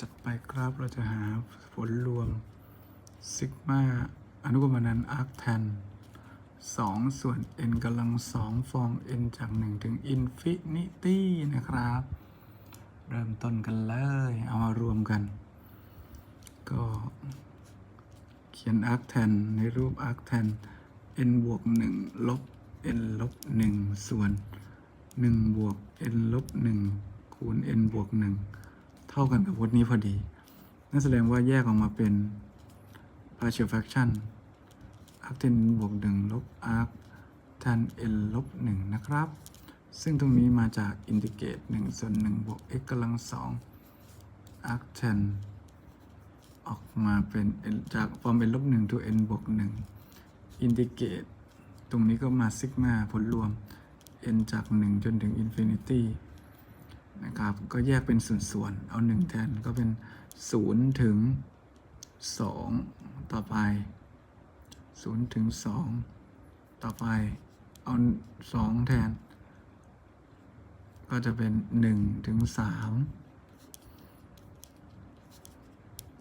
จัดไปครับเราจะหาผลรวมซิกมาอนุกรมนันอาร์คแทนสองส่วน n กำลังสองฟอร์ม n จากหนึ่งถึงอินฟินิตี้นะครับ เริ่มต้นกันเลย เอามารวมกัน ก็เขียนอาร์คแทนในรูปอาร์คแทน n บวกหนึ่งลบ n ลบหนึ่งส่วนหนึ่งบวก n ลบหนึ่งคูณ n บวกหนึ่ง เท่ากันกับพจน์นี้พอดี นั่นแสดงว่าแยกออกมาเป็น partial fraction arc 10บวก1ลบ arc tan n ลบ1นะครับ ซึ่งตรงนี้มาจากอินทิเกรต1ส่วน1บวก x กำลัง2 arc tan ออกมาเป็น n จากฟอร์ม n ลบ1 to n บวก1อินทิเกรตตรงนี้ก็มาซิกมาผลรวม n จาก 1 จนถึง infinity นะครับ ก็แยกเป็นส่วนๆ เอา 1 แทนก็เป็น 0 ถึง 2 ต่อไป 0 ถึง 2 ต่อไป เอา 2 แทน ก็จะเป็น 1 ถึง 3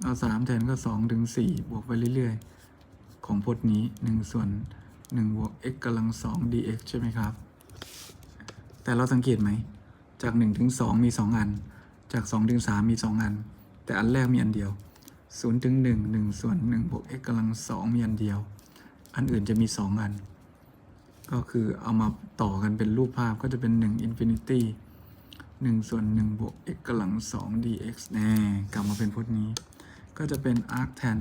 เอา 3 แทนก็ 2 ถึง 4 บวกไปเรื่อยๆ ของพจน์นี้ 1 ส่วน1บวก x กำลัง2 dx ใช่ไหมครับ แต่เราสังเกตไหม จาก1ถึง2มี 2 อัน จาก2ถึง3มี 2 อัน แต่อันแรกมีอันเดียว0ถึง1 1ส่วน1บวก x กำลัง2มีอันเดียว อันอื่นจะมี 2 อัน ก็คือเอามาต่อกันเป็นรูปภาพก็จะเป็น1 infinity 1ส่วน1บวก x กำลัง2 dx แน่กลับมาเป็นพจน์นี้ ก็จะเป็น arc tan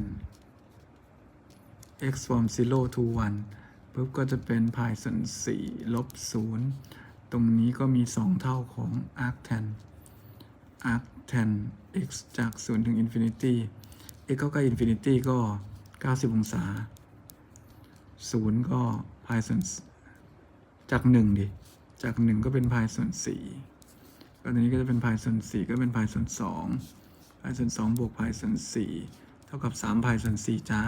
x from 0 to 1ปุ๊บก็จะเป็น pi ส่วน4ลบ0 ตรงนี้ก็มี 2 เท่าของ arc tan arc tan x จาก 0 ถึง infinity x ก็ใกล้ infinity ก็ 90 องศา 0 ก็ pi ส่วนจาก 1 ดิ จาก 1 ก็เป็น pi ส่วน4ก็ตรงนี้ก็จะเป็น pi ส่วน4ก็เป็น pi ส่วน2 pi ส่วน2บวก pi ส่วน4เท่ากับ3 pi ส่วน4จ้า